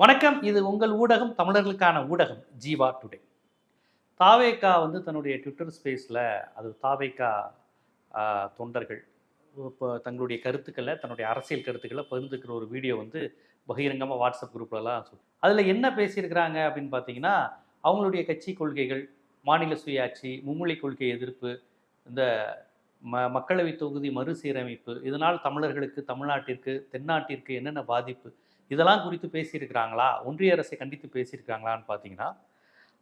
வணக்கம். இது உங்கள் ஊடகம் தமிழர்களுக்கான ஊடகம் ஜீவா டுடே. தாவேக்கா வந்து தன்னுடைய ட்விட்டர் ஸ்பேஸில் அது தாவேக்கா தொண்டர்கள் இப்போ தங்களுடைய கருத்துக்களை தன்னுடைய அரசியல் கருத்துக்களை பகிர்ந்துக்கிற ஒரு வீடியோ வந்து பகிரங்கமாக வாட்ஸ்அப் குரூப்லலாம் அதில் என்ன பேசியிருக்கிறாங்க அப்படின்னு பார்த்தீங்கன்னா அவங்களுடைய கட்சி கொள்கைகள் மாநில சுயாட்சி மும்மொழி கொள்கை எதிர்ப்பு இந்த ம மக்களவை தொகுதி மறுசீரமைப்பு இதனால் தமிழர்களுக்கு தமிழ்நாட்டிற்கு தென்னாட்டிற்கு என்னென்ன பாதிப்பு இதெல்லாம் குறித்து பேசியிருக்கிறாங்களா? ஒன்றிய அரசை கண்டித்து பேசியிருக்கிறாங்களான்னு பார்த்தீங்கன்னா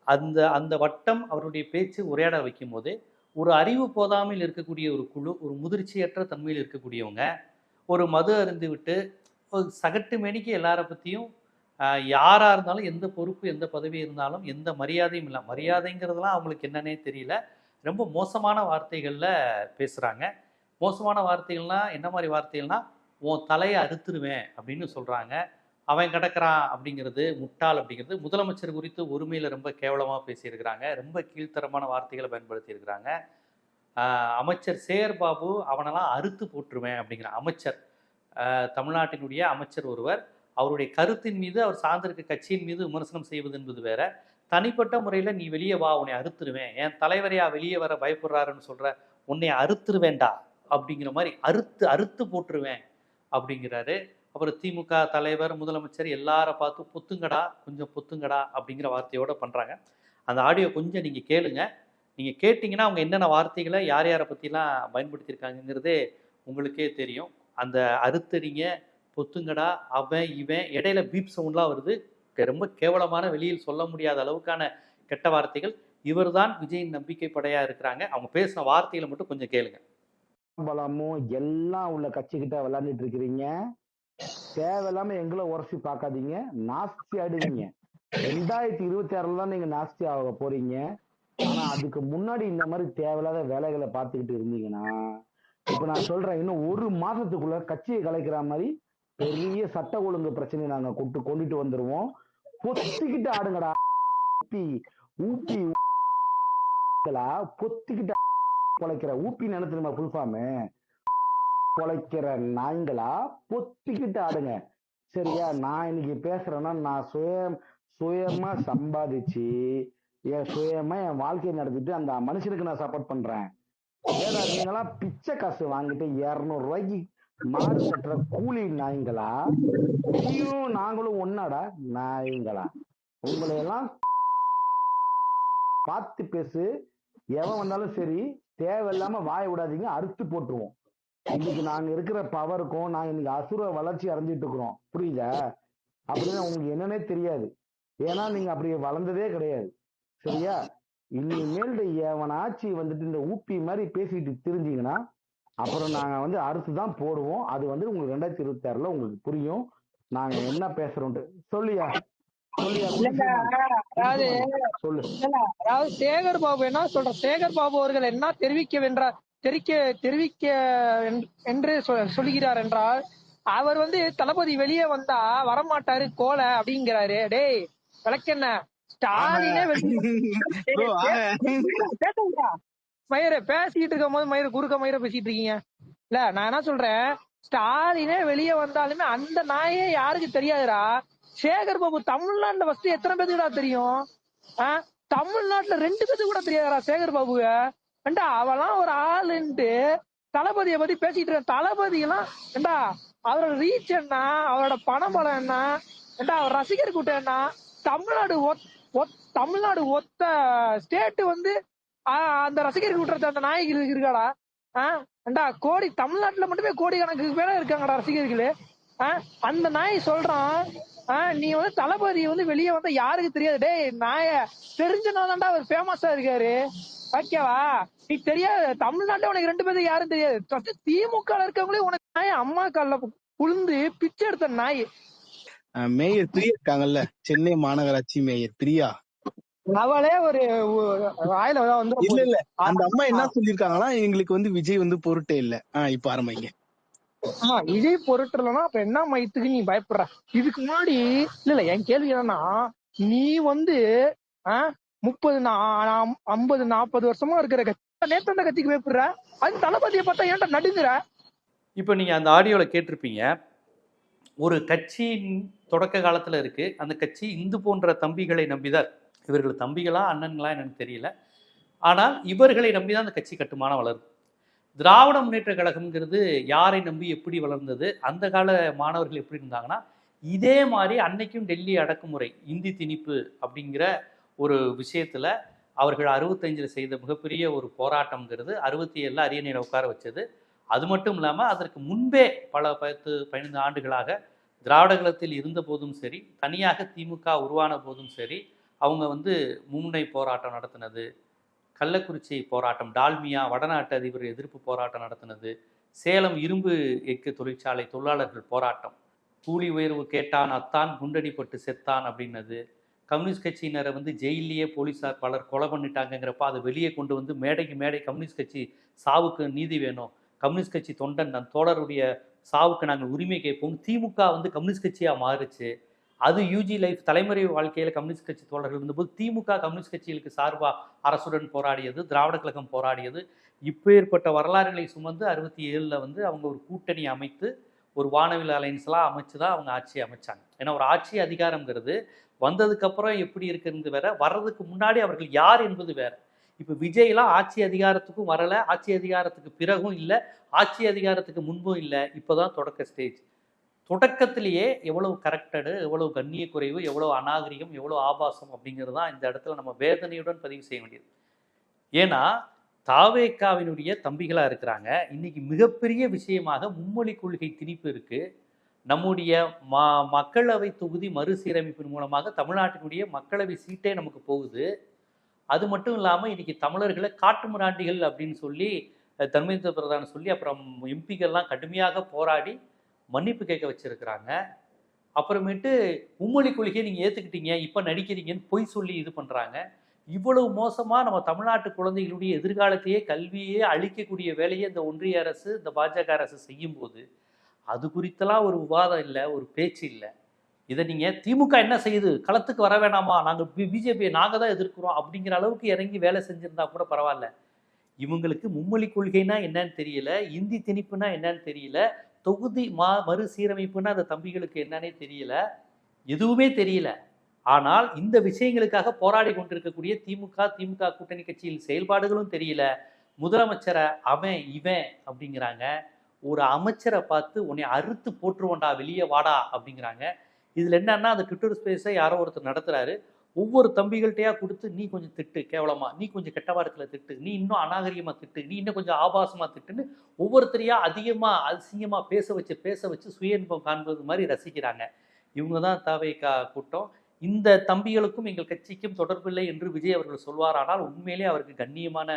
அந்த அந்த வட்டம் அவருடைய பேச்சு உரையாட வைக்கும் போதே ஒரு அறிவு போதாமையில் இருக்கக்கூடிய ஒரு குழு ஒரு முதிர்ச்சியற்ற தன்மையில் இருக்கக்கூடியவங்க ஒரு மது அருந்து விட்டு ஒரு சகட்டு மேனிக்கு எல்லாரை பற்றியும் யாராக இருந்தாலும் எந்த பொறுப்பு எந்த பதவி இருந்தாலும் எந்த மரியாதையும் இல்லை. மரியாதைங்கிறதுலாம் அவங்களுக்கு என்னன்னே தெரியல. ரொம்ப மோசமான வார்த்தைகளில் பேசுகிறாங்க மோசமான வார்த்தைகள்னா என்ன மாதிரி வார்த்தைகள்னா உன் தலையை அறுத்துருவேன் அப்படின்னு சொல்கிறாங்க அவன் கிடக்கிறான் அப்படிங்கிறது முட்டாள் அப்படிங்கிறது முதலமைச்சர் குறித்து ஒருமையில் ரொம்ப கேவலமாக பேசியிருக்கிறாங்க. ரொம்ப கீழ்த்தரமான வார்த்தைகளை பயன்படுத்தியிருக்கிறாங்க. அமைச்சர் சேர் பாபு அவனெல்லாம் அறுத்து போட்டுருவேன் அப்படிங்கிற அமைச்சர். தமிழ்நாட்டினுடைய அமைச்சர் ஒருவர். அவருடைய கருத்தின் மீது அவர் சார்ந்திருக்க கட்சியின் மீது விமர்சனம் செய்வது என்பது வேற. தனிப்பட்ட முறையில் நீ வெளியே வா உன்னை அறுத்துருவேன். என் தலைவரையா வெளியே வர பயப்படுறாருன்னு சொல்ற உன்னை அறுத்துருவேண்டா அப்படிங்கிற மாதிரி அறுத்து அறுத்து போட்டுருவேன். அப்படிங்கிறாரு. அப்புறம் திமுக தலைவர் முதலமைச்சர் எல்லாரை பார்த்து பொத்துங்கடா கொஞ்சம் பொத்துங்கடா அப்படிங்கிற வார்த்தையோடு பண்ணுறாங்க அந்த ஆடியோ கொஞ்சம் நீங்கள் கேளுங்க. நீங்கள் கேட்டிங்கன்னா அவங்க என்னென்ன வார்த்தைகளை யார் யாரை பற்றிலாம் பயன்படுத்தியிருக்காங்கங்கிறதே உங்களுக்கே தெரியும். அந்த அறுத்தறிங்க பொத்துங்கடா அவன் இவன் இடையில பீப் சவுண்ட்லாம் வருது. ரொம்ப கேவலமான வெளியில் சொல்ல முடியாத அளவுக்கான கெட்ட வார்த்தைகள். இவர் தான் விஜயின் நம்பிக்கை படையாக இருக்கிறாங்க. அவங்க பேசின வார்த்தைகளை மட்டும் கொஞ்சம் கேளுங்க. பலமும் எல்லாம் உள்ள கட்சிக்கிட்ட விளையாண்டுட்டு இருக்கிறீங்க தேவையில்லாம எங்களை உரசி பார்க்காதீங்க நாஸ்தி ஆடுவீங்க ரெண்டாயிரத்தி இருபத்தி ஆறுல தான் நீங்க நாஸ்தி ஆக போறீங்க ஆனா அதுக்கு முன்னாடி இந்த மாதிரி தேவையில்லாத வேலைகளை பார்த்துக்கிட்டு இருந்தீங்கன்னா இப்ப நான் சொல்றேன் இன்னும் ஒரு மாசத்துக்குள்ள கட்சியை கலைக்கிற மாதிரி பெரிய சட்ட ஒழுங்கு பிரச்சனையை நாங்க கொண்டு கொண்டுட்டு வந்துருவோம் பொத்திக்கிட்டு ஆடுங்கடா ஊட்டி ஊட்டி பொத்திக்கிட்டு பொழைக்கிற ஊப்பி நினைச்சு ஃபுல் ஃபார்மு பொழைக்கிற நாய்களா பொத்திக்கிட்டு ஆடுங்க. சரியா? நான் இன்னைக்கு பேசுறேன்னா நான் சுய சுயமா சம்பாதிச்சு என் சுயமா என் வாழ்க்கையை நடத்திட்டு அந்த மனுஷனுக்கு நான் சப்போர்ட் பண்றேன். ஏடா நீங்களாம் பிச்சை காசு வாங்கிட்டு இருநூறு ரூபாய்க்கு மாடு கட்டுற கூலி நாய்களா நீயும் நாங்களும் ஒன்னாடா? நாய்களா உங்களை எல்லாம் பார்த்து பேசு. எவன் வந்தாலும் சரி தேவையில்லாம வாய விடாதீங்க அறுத்து போட்டுருவோம். இன்னைக்கு நாங்க இருக்கிற பவருக்கும் நாங்க இன்னைக்கு அசுர வளர்ச்சி அடைஞ்சிட்டு இருக்கிறோம். புரியுதா? அப்படின்னு உங்களுக்கு என்னன்னே தெரியாது. ஏன்னா நீங்க அப்படி வளர்ந்ததே கிடையாது. சரியா? இனிமேல் எவனாச்சு வந்துட்டு இந்த ஊப்பி மாதிரி பேசிட்டு தெரிஞ்சீங்கன்னா அப்புறம் நாங்க வந்து அறுத்து தான் போடுவோம். அது வந்து உங்களுக்கு ரெண்டாயிரத்தி இருபத்தி ஆறுல உங்களுக்கு புரியும். நாங்க என்ன பேசுறோம்ட்டு சொல்லியா அதாவது சேகர் பாபு என்ன சொல்ற சேகர் பாபு அவர்கள் என்ன தெரிவிக்க வென்றார் தெரிவிக்க தெரிவிக்க என்- என்று சொ- சொல்கிறார் என்றால் அவர் வந்து தளபதி வெளியே வந்தா வரமாட்டாரு கோல அப்படிங்கிறாரு. டேய் விளக்கென்ன ஸ்டாலினே மயிர பேசிட்டு இருக்கும் போது மயிர குறுக்க மயிர பேசிட்டு இருக்கீங்க. இல்ல நான் என்ன சொல்றேன்? ஸ்டாலினே வெளியே வந்தாலுமே அந்த நாயே யாருக்கு தெரியாதுடா. சேகர் பாபு தமிழ்நாட்டுல ஃபர்ஸ்ட் எத்தனை பேத்துக்குடா தெரியும்? ஆ? தமிழ்நாட்டுல ரெண்டு பேத்துக்கு கூட தெரியாதா சேகர் பாபுவ. ஏண்டா அவெல்லாம் ஒரு ஆளுன்ட்டு தளபதியை பத்தி பேசிட்டு இருக்க தளபதி எல்லாம் ஏண்டா அவரோட ரீச் என்ன? அவரோட பணம் பலம் என்ன? ஏண்டா அவர் ரசிகர் கூட்டம் என்ன? தமிழ்நாடு ஒத்- ஒத்- தமிழ்நாடு ஒத்த ஸ்டேட் வந்து அந்த ரசிகர் கூட்டத்தை அந்த நாயகி இருக்காடா. ஏண்டா கோடி தமிழ்நாட்டுல மட்டுமே கோடி கணக்கு பேர இருக்காங்கடா ரசிகர்களு. அந்த நாய் சொல்றான் நீ வந்து தளபதி வந்து வெளியே வந்தா யாருக்கு தெரியாது? டேய் நாய தெரிஞ்சனாதான்டா அவர் ஃபேமஸா இருக்காரு. ஓகேவா நீ தெரியாது. தமிழ்நாட்டுல உனக்கு ரெண்டு பேருக்கு யாரும் தெரியாது. திமுக இருக்கவங்களே உனக்கு நாய் அம்மா கால்ல புழுந்து பிச்சை எடுத்த நாய். மேயர் பிரியா இருக்காங்கல்ல? சென்னை மாநகராட்சி மேயர் பிரியா? அவளே ஒரு ஒரு வாயில வந்து இல்ல இல்ல. அந்த அம்மா என்ன சொல்லிருக்காங்கன்னா எங்களுக்கு வந்து விஜய் வந்து பொருட்டே இல்ல. ஆஹ் இப்ப ஆரம்பிங்க. ஆமா இதே பொருட்டுலன்னா அப்ப என்ன மயத்துக்கு நீ பயப்படுற? இதுக்கு முன்னாடி இல்ல இல்ல என் கேள்வி என்னன்னா நீ வந்து முப்பது ஐம்பது நாற்பது வருஷமா இருக்கிற கட்சி. நேத்து அந்த கட்சிக்கு பயப்படுற? அது தளபதியை பார்த்தா ஏன்டா நடுங்குற? இப்போ நீங்க அந்த ஆடியோல கேட்டிருப்பீங்க ஒரு கட்சியின் தொடக்க காலத்துல இருக்கு. அந்த கட்சி இந்து போன்ற தம்பிகளை நம்பிதான். இவர்கள் தம்பிகளா அண்ணன்களா என்னன்னு தெரியல. ஆனால் இவர்களை நம்பிதான் அந்த கட்சி கட்டுமானம் வளரும் திராவிட முன்னேற்ற கழகம்ங்கிறது யாரை நம்பி எப்படி வளர்ந்தது அந்த கால மாணவர்கள் எப்படி இருந்தாங்கன்னா இதே மாதிரி அன்னைக்கும் டெல்லி அடக்குமுறை இந்தி திணிப்பு அப்படிங்கிற ஒரு விஷயத்தில் அவர்கள் அறுபத்தஞ்சில் செய்த மிகப்பெரிய ஒரு போராட்டம்ங்கிறது அறுபத்தி ஏழில் அரியணையில் உட்கார வச்சது. அது மட்டும் இல்லாமல் அதற்கு முன்பே பல பத்து பதினைந்து ஆண்டுகளாக திராவிட கழகத்தில் இருந்த போதும் சரி தனியாக திமுக உருவான போதும் சரி அவங்க வந்து மும்முனை போராட்டம் நடத்தினது. கள்ளக்குறிச்சி போராட்டம் டால்மியா வடநாட்டு அதிபர் எதிர்ப்பு போராட்டம் நடத்தினது சேலம் இரும்பு எக்கு தொழிற்சாலை தொழிலாளர்கள் போராட்டம். கூலி உயர்வு கேட்டான் அத்தான் குண்டடிப்பட்டு செத்தான் அப்படின்னது. கம்யூனிஸ்ட் கட்சியினரை வந்து ஜெயிலேயே போலீஸார் பலர் கொலை பண்ணிட்டாங்கங்கிறப்ப அதை வெளியே கொண்டு வந்து மேடைக்கு மேடை கம்யூனிஸ்ட் கட்சி சாவுக்கு நீதி வேணும். கம்யூனிஸ்ட் கட்சி தொண்டன் தன் தோழருடைய சாவுக்கு நாங்கள் உரிமை கேட்போம். திமுக வந்து கம்யூனிஸ்ட் கட்சியாக மாறுச்சு. அது யூஜி லைஃப் தலைமுறை வாழ்க்கையில் கம்யூனிஸ்ட் கட்சி தோழர்கள் இருந்தபோது திமுக கம்யூனிஸ்ட் கட்சிகளுக்கு சார்பாக அரசுடன் போராடியது திராவிட கழகம் போராடியது. இப்போ ஏற்பட்ட வரலாறுகளை சுமந்து அறுபத்தி ஏழில் வந்து அவங்க ஒரு கூட்டணி அமைத்து ஒரு வானவில் அலைன்ஸ்லாம் அமைச்சு தான் அவங்க ஆட்சியை அமைச்சாங்க. ஏன்னா ஒரு ஆட்சி அதிகாரங்கிறது வந்ததுக்கப்புறம் எப்படி இருக்குறது வேற வர்றதுக்கு முன்னாடி அவர்கள் யார் என்பது வேற. இப்போ விஜய்லாம் ஆட்சி அதிகாரத்துக்கும் வரலை ஆட்சி அதிகாரத்துக்கு பிறகும் இல்லை ஆட்சி அதிகாரத்துக்கு முன்பும் இல்லை இப்போதான் தொடக்க ஸ்டேஜ் தொடக்கத்திலேயே எவ்வளவு கரெக்டடு எவ்வளவு கண்ணிய குறைவு எவ்வளவு அநாகரிகம் எவ்வளவு ஆபாசம் அப்படிங்கிறது தான் இந்த இடத்துல நம்ம வேதனையுடன் பதிவு செய்ய வேண்டியது. ஏன்னா தாவேக்காவினுடைய தம்பிகளாக இருக்கிறாங்க. இன்னைக்கு மிகப்பெரிய விஷயமாக மும்மொழி கொள்கை திணிப்பு இருக்கு. நம்முடைய ம மக்களவை தொகுதி மறுசீரமைப்பின் மூலமாக தமிழ்நாட்டினுடைய மக்களவை சீட்டே நமக்கு போகுது. அது மட்டும் இல்லாமல் இன்னைக்கு தமிழர்களை காட்டுமிராண்டிகள் அப்படின்னு சொல்லி தர்மேந்திர பிரதான் சொல்லி அப்புறம் எம்பிக்கள்லாம் கடுமையாக போராடி மன்னிப்பு கேட்க வச்சிருக்கிறாங்க. அப்புறமேட்டு மும்மொழி கொள்கையை நீங்கள் ஏற்றுக்கிட்டீங்க இப்போ நடிக்கிறீங்கன்னு பொய் சொல்லி இது பண்ணுறாங்க இவ்வளவு மோசமாக நம்ம தமிழ்நாட்டு குழந்தைகளுடைய எதிர்காலத்தையே கல்வியே அழிக்கக்கூடிய வேலையை இந்த ஒன்றிய அரசு இந்த பாஜக அரசு செய்யும்போது அது குறித்தெல்லாம் ஒரு விவாதம் இல்லை ஒரு பேச்சு இல்லை. இதை நீங்கள் திமுக என்ன செய்யுது? களத்துக்கு வர வேணாமா? நாங்கள் பிஜேபியை நாங்கள் தான் எதிர்க்கிறோம் அப்படிங்கிற அளவுக்கு இறங்கி வேலை செஞ்சிருந்தா கூட பரவாயில்ல. இவங்களுக்கு மும்மொழி கொள்கைனா என்னன்னு தெரியல இந்தி திணிப்புனா என்னன்னு தெரியல தொகுதி மா மறுசீரமைப்புனா அந்த தம்பிகளுக்கு என்னன்னே தெரியல. எதுவுமே தெரியல. ஆனால் இந்த விஷயங்களுக்காக போராடி கொண்டிருக்கக்கூடிய திமுக திமுக கூட்டணி கட்சியின் செயல்பாடுகளும் தெரியல. முதலமைச்சரை அவன் இவன் அப்படிங்கிறாங்க. ஒரு அமைச்சரை பார்த்து உன்னை அறுத்து போட்டுருவோண்டா வெளியே வாடா அப்படிங்கிறாங்க. இதில் என்னன்னா அந்த ட்விட்டர் ஸ்பேஸை யாரோ ஒருத்தர் நடத்துகிறாரு ஒவ்வொரு தம்பிகள்கிட்டயா கொடுத்து நீ கொஞ்சம் திட்டு கேவலமா நீ கொஞ்சம் கெட்ட வாரத்தில் திட்டு நீ இன்னும் அநாகரிகமாக திட்டு நீ இன்னும் கொஞ்சம் ஆபாசமாக திட்டுன்னு ஒவ்வொருத்தரையா அதிகமாக அதிசயமாக பேச வச்சு பேச வச்சு சுய இன்பம் காண்பது மாதிரி ரசிக்கிறாங்க. இவங்க தான் தாவேக்கா கூட்டம். இந்த தம்பிகளுக்கும் எங்கள் கட்சிக்கும் தொடர்பில்லை என்று விஜய் அவர்கள் சொல்வார். ஆனால் உண்மையிலே அவருக்கு கண்ணியமான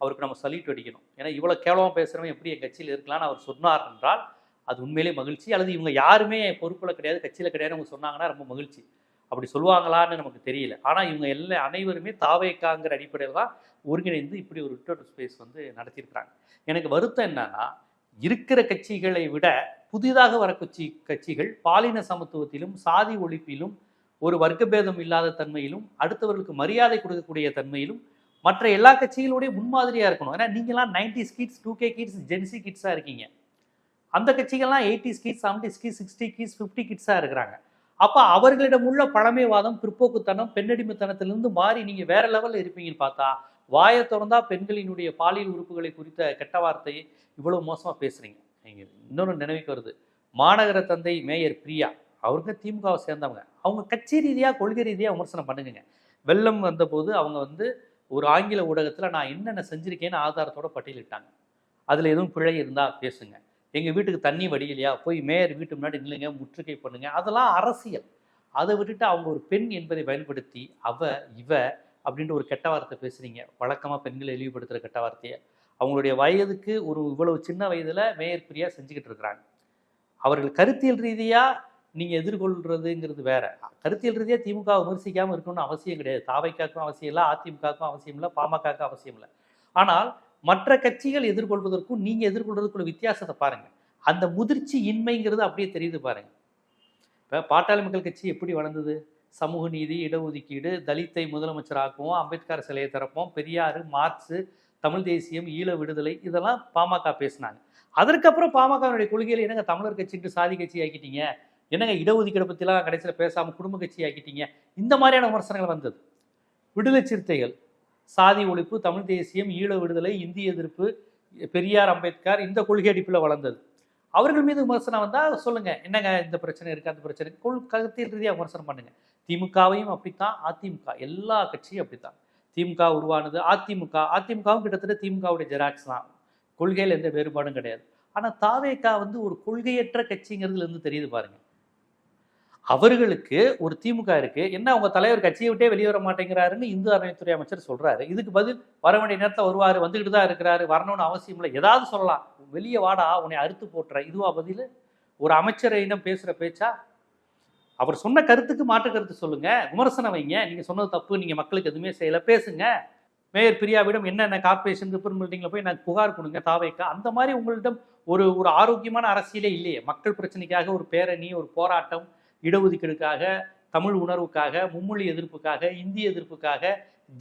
அவருக்கு நம்ம சல்யூட் அடிக்கணும். ஏன்னா இவ்வளோ கேவலமாக பேசுகிறவன் எப்படி என் கட்சியில் இருக்கலாம்னு அவர் சொன்னார் என்றால் அது உண்மையிலே மகிழ்ச்சி. அல்லது இவங்க யாருமே பொறுப்பில் கிடையாது கட்சியில் கிடையாது அவங்க சொன்னாங்கன்னா ரொம்ப மகிழ்ச்சி. அப்படி சொல்லுவாங்களான்னு நமக்கு தெரியல. ஆனால் இவங்க எல்லா அனைவருமே தாவேக்காங்கிற அடிப்படையில் தான் ஒருங்கிணைந்து இப்படி ஒரு ட்விட்டர் ஸ்பேஸ் வந்து நடத்தியிருக்கிறாங்க. எனக்கு வருத்தம் என்னன்னா இருக்கிற கட்சிகளை விட புதிதாக வர கட்சி கட்சிகள் பாலின சமத்துவத்திலும் சாதி ஒழிப்பிலும் ஒரு வர்க்கபேதம் இல்லாத தன்மையிலும் அடுத்தவர்களுக்கு மரியாதை கொடுக்கக்கூடிய தன்மையிலும் மற்ற எல்லா கட்சிகளோடய முன்மாதிரியாக இருக்கணும். ஏன்னா நீங்களாம் ninety kids two K kids Gen Z கிட்ஸாக இருக்கீங்க. அந்த கட்சிகள்லாம் eighty kids seventy kids sixty kids fifty கிட்ஸாக இருக்கிறாங்க. அப்போ அவர்களிடம் உள்ள பழமைவாதம் பிற்போக்குத்தனம் பெண்ணடிமைத்தனத்திலிருந்து மாறி நீங்கள் வேற லெவலில் இருப்பீங்கன்னு பார்த்தா வாயை திறந்தா பெண்களினுடைய பாலியல் உறுப்புகளை குறித்த கெட்ட வார்த்தையை இவ்வளவு மோசமாக பேசுறீங்க. நீங்கள் இன்னொன்று நினைவுக்கு வருது. மாநகர தந்தை மேயர் பிரியா அவருங்க திமுகவை சேர்ந்தவங்க. அவங்க கட்சி ரீதியாக கொள்கை ரீதியாக விமர்சனம் பண்ணுங்க வெள்ளம் வந்தபோது அவங்க வந்து ஒரு ஆங்கில ஊடகத்தில் நான் என்னென்ன செஞ்சுருக்கேன்னு ஆதாரத்தோட பட்டியலிட்டாங்க. அதில் எதுவும் பிழை இருந்தால் பேசுங்க. எங்கள் வீட்டுக்கு தண்ணி வடியலையா போய் மேயர் வீட்டு முன்னாடி நில்லுங்க முற்றுகை பண்ணுங்க. அதெல்லாம் அரசியல். அதை விட்டுட்டு அவங்க ஒரு பெண் என்பதை பயன்படுத்தி அவ இவ அப்படின்ற ஒரு கெட்ட வார்த்தை பேசுறீங்க. வழக்கமாக பெண்களை இழிவுபடுத்துகிற கெட்ட வார்த்தையை. அவங்களுடைய வயதுக்கு ஒரு இவ்வளவு சின்ன வயதில் மேயர் பிரியா செஞ்சுக்கிட்டு இருக்கிறாங்க. அவர்கள் கருத்தியல் ரீதியாக நீங்கள் எதிர்கொள்றதுங்கிறது வேற. கருத்தியல் ரீதியாக திமுக விமர்சிக்காமல் இருக்கணும்னு அவசியம் கிடையாது. தாவைக்காக்கும் அவசியம் இல்லை அதிமுகவுக்கும் அவசியம் இல்லை பாமகவுக்கும் அவசியம் இல்லை. ஆனால் மற்ற கட்சிகள் எதிர்கொள்வதற்கும் நீங்கள் எதிர்கொள்வதற்குள்ள வித்தியாசத்தை பாருங்க. அந்த முதிர்ச்சி இன்மைங்கிறது அப்படியே தெரியுது பாருங்க. இப்போ பாட்டாளி மக்கள் கட்சி எப்படி வளர்ந்தது? சமூக நீதி இடஒதுக்கீடு தலித்தை முதலமைச்சராக்குவோம் அம்பேத்கர் சிலையை திறப்போம் பெரியார் மார்க்ஸு தமிழ் தேசியம் ஈழ விடுதலை இதெல்லாம் பாமக பேசினாங்க. அதற்கப்புறம் பாமகவினுடைய கொள்கையில் என்னங்க தமிழர் கட்சின்ட்டு சாதி கட்சி ஆக்கிட்டீங்க? என்னங்க இடஒதுக்கீடு பற்றிலாம் கடைசியில் பேசாமல் குடும்ப கட்சி ஆக்கிட்டீங்க? இந்த மாதிரியான விமர்சனங்கள் வந்தது. விடுதலை சிறுத்தைகள் சாதி ஒழிப்பு தமிழ் தேசியம் ஈழ விடுதலை இந்திய எதிர்ப்பு பெரியார் அம்பேத்கர் இந்த கொள்கை அடிப்பில் வளர்ந்தது. அவர்கள் மீது விமர்சனம் வந்தால் சொல்லுங்கள் என்னங்க இந்த பிரச்சனை இருக்குது அந்த பிரச்சனை? கொள் கருத்தியல் ரீதியாக விமர்சனம் பண்ணுங்கள் திமுகவையும் அப்படித்தான் அதிமுக எல்லா கட்சியும் அப்படித்தான். திமுக உருவானது அதிமுக அதிமுகவும் கிட்டத்தட்ட திமுகவுடைய ஜெராக்ஸ் தான். கொள்கையில் எந்த வேறுபாடும் கிடையாது. ஆனால் தாவேகா வந்து ஒரு கொள்கையற்ற கட்சிங்கிறதுல இருந்து தெரியுது பாருங்கள் அவர்களுக்கு ஒரு திமுக இருக்கு. என்ன அவங்க தலைவர் கட்சியை விட்டே வெளியே வர மாட்டேங்கிறாருன்னு இந்து அறநிலைத்துறை அமைச்சர் சொல்றாரு. இதுக்கு பதில் வர வேண்டிய நேரத்தில் வருவார் வந்துக்கிட்டு தான் இருக்கிறாரு வரணும்னு அவசியம் இல்லை. ஏதாவது சொல்லலாம். வெளியே வாடா உன்னை அறுத்து போட்டுற இதுவா பதில்? ஒரு அமைச்சரிடம் பேசுற பேச்சா? அவர் சொன்ன கருத்துக்கு மாற்று கருத்து சொல்லுங்க. விமர்சனம் வைங்க. நீங்க சொன்னது தப்பு நீங்க மக்களுக்கு எதுவுமே செய்யல. பேசுங்க. மேயர் பிரியாவிடம் என்னென்ன கார்பரேஷன் ரிப்பர் பில்டிங்கில் போய் நான் புகார் கொடுங்க தாவைக்கா? அந்த மாதிரி உங்களிடம் ஒரு ஒரு ஆரோக்கியமான அரசியலே இல்லையே. மக்கள் பிரச்சனைக்காக ஒரு பேரணி ஒரு போராட்டம் இடஒதுக்கீடுக்காக தமிழ் உணர்வுக்காக மும்மொழி எதிர்ப்புக்காக இந்தி எதிர்ப்புக்காக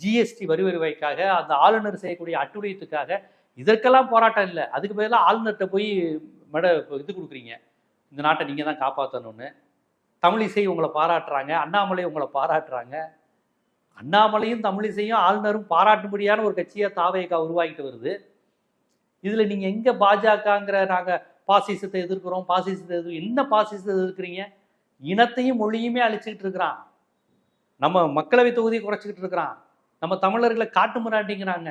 ஜிஎஸ்டி வரி வருவாய்க்காக அந்த ஆளுநர் செய்யக்கூடிய அட்டுழியத்துக்காக இதற்கெல்லாம் போராட்டம் இல்லை. அதுக்கு பதிலாக ஆளுநர்கிட்ட போய் மேட இது கொடுக்குறீங்க. இந்த நாட்டை நீங்கள் தான் காப்பாற்றணும்னு தமிழிசை உங்களை பாராட்டுறாங்க அண்ணாமலை உங்களை பாராட்டுறாங்க. அண்ணாமலையும் தமிழிசையும் ஆளுநரும் பாராட்டும்படியான ஒரு கட்சியாக தாவேகா உருவாகிட்டு வருது. இதில் நீங்கள் எங்கே பாஜகங்கிற நாங்கள் பாசிசத்தை எதிர்க்கிறோம் பாசிசத்தை எதிர் என்ன பாசிசத்தை எதிர்க்கிறீங்க? இனத்தையும் மொழியுமே அழிச்சுக்கிட்டு இருக்கிறான். நம்ம மக்களவை தொகுதியை குறைச்சிக்கிட்டு இருக்கிறான். நம்ம தமிழர்களை காட்டு முறாண்டிங்கிறாங்க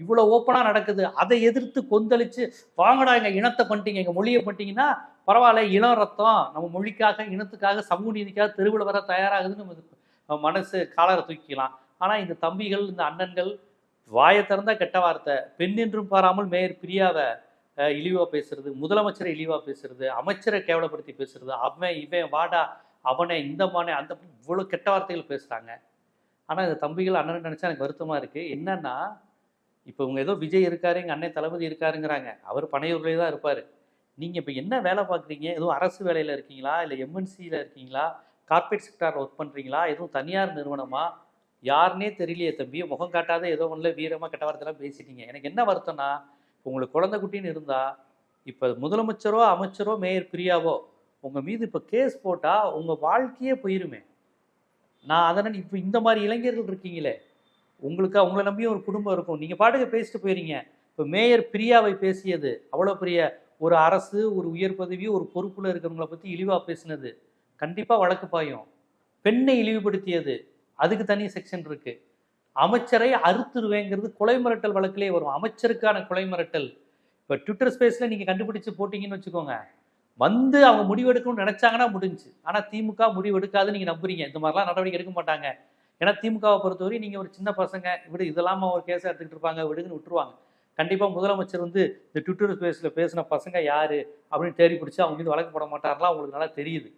இவ்வளோ ஓப்பனாக நடக்குது. அதை எதிர்த்து கொந்தளிச்சு வாங்கடா எங்கள் இனத்தை பண்ணிட்டீங்க எங்கள் மொழியை பண்ணிட்டீங்கன்னா பரவாயில்ல இளம் ரத்தம் நம்ம மொழிக்காக இனத்துக்காக சமூக நீதிக்காக தெருவில் வர தயாராகுதுன்னு நம்ம நம்ம மனசு காலரை தூக்கிக்கலாம். ஆனால் இந்த தம்பிகள் இந்த அண்ணன்கள் வாயை திறந்தா கெட்ட வார்த்தை. பெண் என்றும் பாராமல் மேயர் பிரியாவை இழிவாக இழிவா பேசுறது முதலமைச்சரை இழிவாக பேசுறது அமைச்சரை கேவலப்படுத்தி பேசுறது அவன் இவன் வாடா அவனை இந்த மானே அந்த இவ்வளோ கெட்ட வார்த்தைகள் பேசுகிறாங்க ஆனால் இந்த தம்பிகள் அண்ணன் நினச்சா எனக்கு வருத்தமாக இருக்குது என்னன்னா இப்போ இவங்க ஏதோ விஜய் இருக்காரு எங்கள் அண்ணன் தளபதி இருக்காருங்கிறாங்க. அவர் பனையூர்லேயே தான் இருப்பார். நீங்கள் இப்போ என்ன வேலை பார்க்குறீங்க எதுவும் அரசு வேலையில் இருக்கீங்களா? இல்லை எம்என்சியில் இருக்கீங்களா? கார்பரேட் செக்டார் ஒர்க் பண்ணுறீங்களா எதுவும் தனியார் நிறுவனமா? யாருன்னே தெரியலையே தம்பி. முகம் காட்டாத ஏதோ ஒன்றுல வீரமாக கெட்ட வார்த்தைலாம் பேசிட்டீங்க. எனக்கு என்ன வருத்தம்னா உங்களுக்கு குழந்தை குட்டின்னு இருந்தால் இப்போ முதலமைச்சரோ அமைச்சரோ மேயர் பிரியாவோ உங்கள் மீது இப்போ கேஸ் போட்டால் உங்கள் வாழ்க்கையே போயிருமே. நான் அதனால் இப்போ இந்த மாதிரி இளைஞர்கள் இருக்கீங்களே உங்களுக்கு அவங்கள நம்பியும் ஒரு குடும்பம் இருக்கும். நீங்கள் பாட்டுக்கு பேசிட்டு போயிருங்க. இப்போ மேயர் பிரியாவை பேசியது அவ்வளோ பெரிய ஒரு அரசு ஒரு உயர் பதவி ஒரு பொறுப்பில் இருக்கிறவங்கள பற்றி இழிவாக பேசினது கண்டிப்பாக வழக்கு பாயும். பெண்ணை இழிவுபடுத்தியது அதுக்கு தனி செக்ஷன் இருக்குது அமைச்சரை அறுத்துருவேங்கிறது கொலை மிரட்டல் வழக்கிலே வரும். அமைச்சருக்கான கொலை மிரட்டல். இப்போ ட்விட்டர் ஸ்பேஸில் நீங்கள் கண்டுபிடிச்சு போட்டிங்கன்னு வச்சுக்கோங்க. வந்து அவங்க முடிவெடுக்கணும்னு நினச்சாங்கன்னா முடிஞ்சு. ஆனால் திமுக முடிவெடுக்காது நீங்கள் நம்புறீங்க. இந்த மாதிரிலாம் நடவடிக்கை எடுக்க மாட்டாங்க. ஏன்னா திமுகவை பொறுத்தவரை நீங்கள் ஒரு சின்ன பசங்க விடு இதெல்லாம் ஒரு கேஸை எடுத்துக்கிட்டு இருப்பாங்க விடுங்கன்னு விட்டுருவாங்க. கண்டிப்பாக முதலமைச்சர் வந்து இந்த ட்விட்டர் ஸ்பேஸில் பேசின பசங்க யார் அப்படின்னு தேடி பிடிச்சி அவங்க மீது வழக்கு போட மாட்டாரெல்லாம் அவங்களுக்கு நல்லா தெரியுது.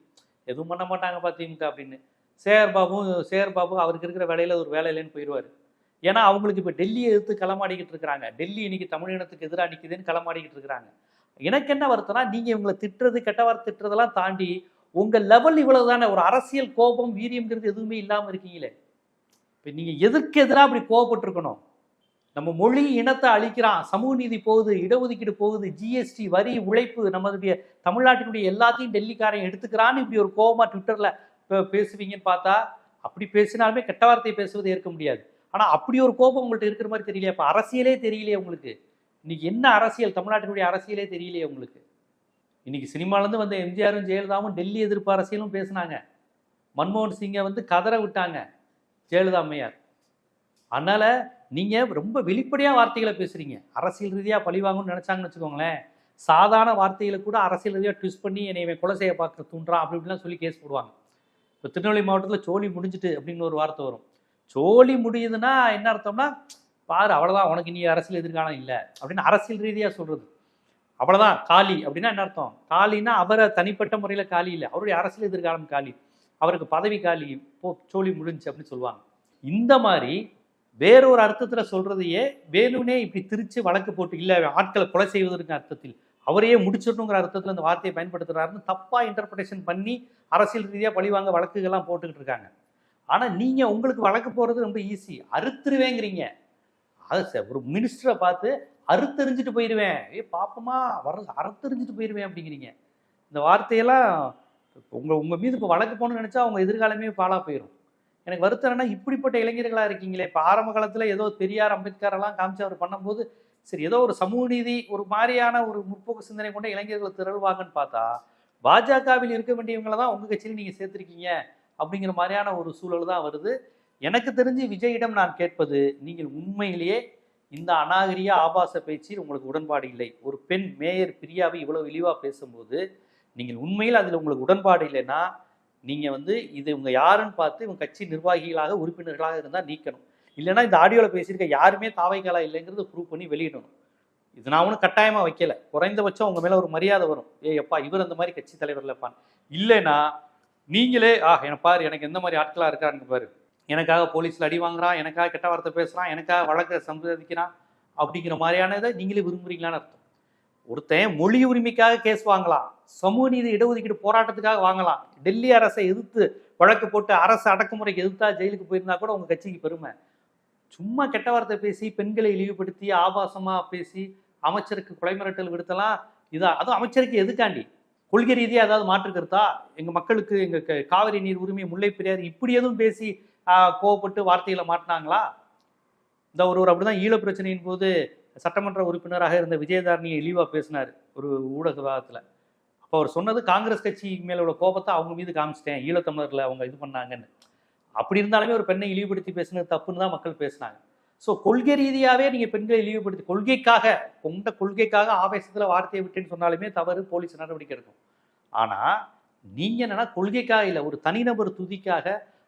எதுவும் பண்ண மாட்டாங்கப்பா திமுக அப்படின்னு. சேகர் பாபு சேகர் பாபு அவருக்கு இருக்கிற வேலையில் ஒரு வேலை இல்லைன்னு போயிடுவார் ஏன்னா அவங்களுக்கு இப்போ டெல்லியை எதிர்த்து களமாடிக்கிட்டு இருக்கிறாங்க. டெல்லி இன்னைக்கு தமிழினத்துக்கு எதிராக நிற்குதுன்னு களமாடிக்கிட்டு இருக்கிறாங்க. எனக்கு என்ன வருத்தம்னா நீங்கள் இவங்களை திட்டுறது கெட்ட திட்டுறதெல்லாம் தாண்டி உங்கள் லெவல் இவ்வளவு தானே ஒரு அரசியல் கோபம் வீரியம்ங்கிறது எதுவுமே இல்லாமல் இருக்கீங்களே. இப்போ நீங்கள் எதற்கு எதிராக அப்படி கோவப்பட்டிருக்கணும்? நம்ம மொழி இனத்தை அழிக்கிறான். சமூக நீதி போகுது இடஒதுக்கீடு போகுது ஜிஎஸ்டி வரி உழைப்பு நம்மளுடைய தமிழ்நாட்டினுடைய எல்லாத்தையும் டெல்லிக்காரன் எடுத்துக்கிறான்னு இப்படி ஒரு கோபமாக ட்விட்டர்ல பேசுவீங்கன்னு பார்த்தா அப்படி பேசினாலுமே கெட்ட வார்த்தை பேசுவது ஏற்க முடியாது. ஆனால் அப்படி ஒரு கோபம் உங்கள்கிட்ட இருக்கிற மாதிரி தெரியலையா? அப்போ அரசியலே தெரியலையே உங்களுக்கு. இன்னைக்கு என்ன அரசியல்? தமிழ்நாட்டினுடைய அரசியலே தெரியலையே உங்களுக்கு. இன்னைக்கு சினிமாலேருந்து வந்த எம்ஜிஆரும் ஜெயலலிதாவும் டெல்லி எதிர்ப்பு அரசியலும் பேசினாங்க. மன்மோகன் சிங்கை வந்து கதற விட்டாங்க ஜெயலலிதா அம்மையார். அதனால் நீங்கள் ரொம்ப வெளிப்படையாக வார்த்தைகளை பேசுறீங்க. அரசியல் ரீதியாக பழிவாங்கன்னு நினச்சாங்கன்னு வச்சுக்கோங்களேன். சாதாரண வார்த்தைகளை கூட அரசியல் ரீதியாக ட்விஸ்ட் பண்ணி என்னை கொலை செய்ய பார்க்க தூண்டுறான் அப்படி இப்படிலாம் சொல்லி கேஸ் போடுவாங்க. இப்போ திருநெல்வேலி மாவட்டத்தில் சோழி முடிஞ்சிட்டு அப்படின்னு ஒரு வார்த்தை வரும். சோழி முடியுதுன்னா என்ன அர்த்தம்னா பாரு அவ்வளோதான் உனக்கு நீ அரசியல் எதிர்காலம் இல்லை அப்படின்னு அரசியல் ரீதியாக சொல்கிறது அவ்வளோதான் காலி அப்படின்னா என்ன அர்த்தம்? காலின்னா அவரை தனிப்பட்ட முறையில் காலி இல்லை. அவருடைய அரசியல் எதிர்காலம் காலி அவருக்கு பதவி காலி போ சோழி முடிஞ்சு அப்படின்னு சொல்லுவாங்க. இந்த மாதிரி வேறொரு அர்த்தத்தில் சொல்கிறதையே வேணும்னே இப்படி திரிச்சு வழக்கு போட்டு இல்லை ஆட்களை கொலை செய்வதற்கு அர்த்தத்தில் அவரையே முடிச்சிடணுங்கிற அர்த்தத்தில் இந்த வார்த்தையை பயன்படுத்துகிறாருன்னு தப்பாக இன்டர்பிரேஷன் பண்ணி அரசியல் ரீதியாக பழிவாங்க வழக்குகள்லாம் போட்டுக்கிட்டு இருக்காங்க. ஆனால் நீங்கள் உங்களுக்கு வழக்கு போகிறது ரொம்ப ஈஸி அறுத்துருவேங்கிறீங்க. அது ச- ஒரு மினிஸ்டரை பார்த்து அறுத்தெறிஞ்சிட்டு போயிடுவேன் ஏ பாப்பமா வர அறுத்தெறிஞ்சிட்டு போயிடுவேன் அப்படிங்கிறீங்க. இந்த வார்த்தையெல்லாம் உங்கள் உங்கள் மீது இப்போ வழக்கு போகணும்னு நினச்சா அவங்க எதிர்காலமே பாலாக போயிடும் எனக்கு வருத்தம் என்னன்னா இப்படிப்பட்ட இளைஞர்களாக இருக்கீங்களே. இப்போ ஆரம்ப காலத்தில் ஏதோ பெரியார் அம்பேத்கர் எல்லாம் காமிச்சு அவர் பண்ணும்போது சரி ஏதோ ஒரு சமூக நீதி ஒரு மாதிரியான ஒரு முற்போக்கு சிந்தனை கொண்ட இளைஞர்கள் திரள்வாங்கன்னு பார்த்தா பாஜகவில் இருக்க வேண்டியவங்களை தான் உங்கள் கட்சியில் நீங்கள் சேர்த்துருக்கீங்க அப்படிங்கிற மாதிரியான ஒரு சூழல் தான் வருது. எனக்கு தெரிஞ்சு விஜயிடம் நான் கேட்பது நீங்கள் உண்மையிலேயே இந்த அநாகரிய ஆபாச பேச்சில் உங்களுக்கு உடன்பாடு இல்லை. ஒரு பெண் மேயர் பிரியாவை இவ்வளவு இழிவாக பேசும்போது நீங்கள் உண்மையில் அதில் உங்களுக்கு உடன்பாடு இல்லைன்னா நீங்கள் வந்து இது இவங்க யாருன்னு பார்த்து இவங்க கட்சி நிர்வாகிகளாக உறுப்பினர்களாக இருந்தால் நீக்கணும். இல்லைன்னா இந்த ஆடியோவில் பேசியிருக்க யாருமே தாவைக்காலா இல்லைங்கிறத ப்ரூவ் பண்ணி வெளியிடணும். இது நான் ஒன்றும் கட்டாயமாக வைக்கல. குறைந்தபட்சம் உங்கள் மேலே ஒரு மரியாதை வரும். ஏய் அப்பா இவர் அந்த மாதிரி கட்சி தலைவரில் இருப்பான். இல்லைன்னா நீங்களே ஆ எனக்கு பாரு எனக்கு எந்த மாதிரி ஆட்களாக இருக்கான்னு பாரு. எனக்காக போலீஸில் அடி வாங்குறான் எனக்காக கெட்ட வார்த்தை பேசுகிறான் எனக்காக வழக்கை சம்பாதிக்கிறான் அப்படிங்கிற மாதிரியானதை நீங்களே விரும்புறீங்களான்னு அர்த்தம். ஒருத்தன் மொழி உரிமைக்காக கேஸ் வாங்கலாம். சமூக நீதி இடஒதுக்கீடு போராட்டத்துக்காக வாங்கலாம். டெல்லி அரசை எதிர்த்து வழக்கு போட்டு அரசு அடக்குமுறைக்கு எதிர்த்தா ஜெயிலுக்கு போயிருந்தா கூட உங்கள் கட்சிக்கு பெருமை. சும்மா கெட்ட வார்த்தை பேசி பெண்களை இழிவுபடுத்தி ஆபாசமாக பேசி அமைச்சருக்கு கொலை மிரட்டல் விடுத்தலாம் இதா அதுவும் அமைச்சருக்கு எதுக்காண்டி? கொள்கை ரீதியாக ஏதாவது மாற்றுக்கிறதா எங்கள் மக்களுக்கு எங்கள் க- காவிரி நீர் உரிமை முல்லை பெரியார் இப்படி எதுவும் பேசி கோவப்பட்டு வார்த்தைகளை மாட்டினாங்களா? இந்த ஒருவர் அப்படிதான் ஈழ பிரச்சனையின் போது சட்டமன்ற உறுப்பினராக இருந்த விஜயதாரணியை இழிவாக பேசினார் ஒரு ஊடக விவாதத்தில். அப்போ அவர் சொன்னது காங்கிரஸ் கட்சி மேல உள்ள கோபத்தை அவங்க மீது காமிச்சிட்டேன் ஈழத்தமிழர்களை அவங்க இது பண்ணாங்கன்னு. அப்படி இருந்தாலுமே ஒரு பெண்ணை இழிவுபடுத்தி பேசுனது தப்புன்னு தான் மக்கள் பேசினாங்க. ஸோ கொள்கை ரீதியாகவே நீங்கள் பெண்களை இழிவுபடுத்தி கொள்கைக்காக கொண்ட கொள்கைக்காக ஆவேசத்தில் வார்த்தையை விட்டேன்னு சொன்னாலுமே தவறு போலீஸ் நடவடிக்கை எடுக்கும். ஆனால் நீங்கள் என்னென்னா கொள்கைக்காக இல்லை ஒரு தனிநபர் துதிக்காக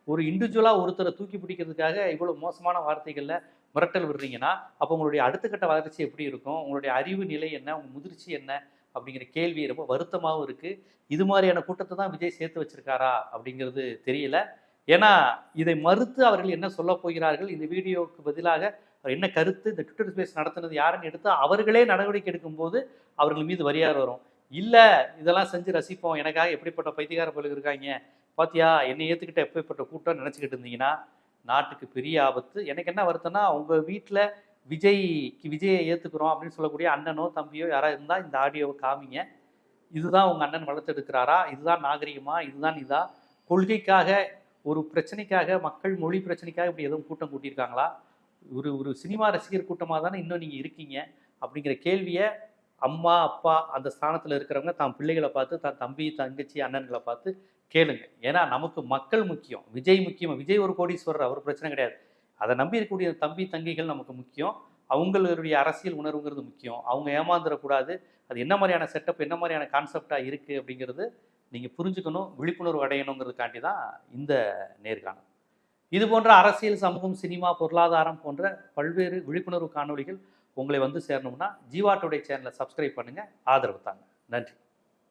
ஒரு இண்டிவிஜுவலாக ஒருத்தரை தூக்கி பிடிக்கிறதுக்காக இவ்வளோ மோசமான வார்த்தைகளில் மிரட்டல் விடுறீங்கன்னா அப்போ உங்களுடைய அடுத்த கட்ட வளர்ச்சி எப்படி இருக்கும்? உங்களுடைய அறிவு நிலை என்ன? உங்கள் முதிர்ச்சி என்ன? அப்படிங்கிற கேள்வி ரொம்ப வருத்தமாகவும் இருக்குது இது மாதிரியான கூட்டத்தை தான் விஜய் சேர்த்து வச்சிருக்காரா அப்படிங்கிறது தெரியல. ஏன்னா இதை மறுத்து அவர்கள் என்ன சொல்ல போகிறார்கள்? இந்த வீடியோவுக்கு பதிலாக அவர் என்ன கருத்து? இந்த ட்விட்டர் ஸ்பேஸ் நடத்துனது யாருன்னு எடுத்து அவர்களே நடவடிக்கை எடுக்கும்போது அவர்கள் மீது வரியார் வரும். இல்லை இதெல்லாம் செஞ்சு ரசிப்போம். எனக்காக எப்படிப்பட்ட பைத்தியக்கார பயிலுக்கு இருக்காங்க? பாத்தியா என்னை ஏற்றுக்கிட்ட எப்படிப்பட்ட கூட்டம் நினச்சிக்கிட்டு இருந்தீங்கன்னா நாட்டுக்கு பெரிய ஆபத்து. எனக்கு என்ன வருத்தம்னா உங்கள் வீட்டில் விஜய்க்கு விஜயை ஏற்றுக்குறோம் அப்படின்னு சொல்லக்கூடிய அண்ணனோ தம்பியோ யாராவது இருந்தால் இந்த ஆடியோவை காமிங்க. இதுதான் உங்கள் அண்ணன் வளர்த்தெடுக்கிறாரா? இதுதான் நாகரிகமா? இதுதான் இதா? கொள்கைக்காக ஒரு பிரச்சனைக்காக மக்கள் மொழி பிரச்சனைக்காக இப்படி எதுவும் கூட்டம் கூட்டியிருக்காங்களா? ஒரு ஒரு சினிமா ரசிகர் கூட்டமாக தானே இன்னும் நீங்கள் இருக்கீங்க? அப்படிங்கிற கேள்வியை அம்மா அப்பா அந்த ஸ்தானத்தில் இருக்கிறவங்க தான் பிள்ளைகளை பார்த்து தான் தம்பி தங்கச்சி அண்ணன்களை பார்த்து கேளுங்க. ஏன்னா நமக்கு மக்கள் முக்கியம். விஜய் முக்கியம். விஜய் ஒரு கோடீஸ்வரர் அவர் பிரச்சனை கிடையாது. அதை நம்பி இருக்கக்கூடிய தம்பி தங்கைகள் நமக்கு முக்கியம். அவங்களுடைய அரசியல் உணர்வுங்கிறது முக்கியம். அவங்க ஏமாந்துடக்கூடாது அது என்ன மாதிரியான செட்டப் என்ன மாதிரியான கான்செப்டாக இருக்குது அப்படிங்கிறது நீங்கள் புரிஞ்சுக்கணும் விழிப்புணர்வு அடையணுங்கிறதுக்காண்டி தான் இந்த நேர்காணல். இது போன்ற அரசியல் சமூகம் சினிமா பொருளாதாரம் போன்ற பல்வேறு விழிப்புணர்வு காணொளிகள் உங்களை வந்து சேரணும்னா ஜீவா டுடே சேனலை சப்ஸ்கிரைப் பண்ணுங்கள் ஆதரவு தாங்க. நன்றி.